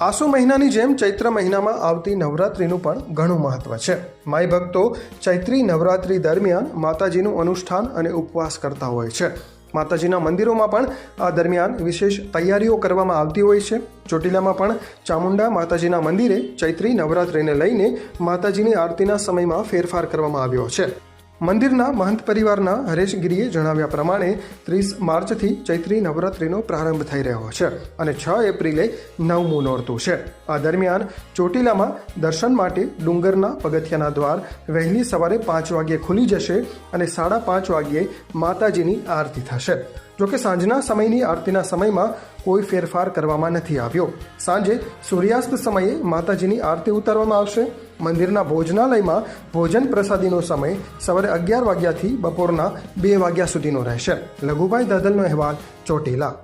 આસો મહિનાની જેમ ચૈત્ર મહિનામાં આવતી નવરાત્રિનું પણ ઘણું મહત્વ છે. માય ભક્તો ચૈત્રી નવરાત્રિ દરમિયાન માતાજીનું અનુષ્ઠાન અને ઉપવાસ કરતા હોય છે. માતાજીના મંદિરોમાં પણ આ દરમિયાન વિશેષ તૈયારીઓ કરવામાં આવતી હોય છે. ચોટીલામાં પણ ચામુંડા માતાજીના મંદિરે ચૈત્રી નવરાત્રિને લઈને માતાજીની આરતીના સમયમાં ફેરફાર કરવામાં આવ્યો છે. મંદિરના મહંત પરિવારના હરેશગીરીએ જણાવ્યા પ્રમાણે ત્રીસ માર્ચથી ચૈત્રી નવરાત્રિનો પ્રારંભ થઈ રહ્યો છે અને છ એપ્રિલે નવમું નોરતું છે. આ દરમિયાન ચોટીલામાં દર્શન માટે ડુંગરના પગથિયાના દ્વાર વહેલી સવારે પાંચ વાગ્યે ખુલી જશે અને સાડા પાંચ વાગ્યે માતાજીની આરતી થશે. જોકે સાંજના સમયની આરતીના સમયમાં કોઈ ફેરફાર કરવામાં નથી આવ્યો. સાંજે સૂર્યાસ્ત સમયે માતાજીની આરતી ઉતારવામાં આવશે. મંદિરના ભોજનાલયમાં ભોજન પ્રસાદીનો સમય સવારે અગિયાર વાગ્યાથી બપોરના બે વાગ્યા સુધીનો રહેશે. લઘુભાઈ દાદલનો અહેવાલ ચોટીલા.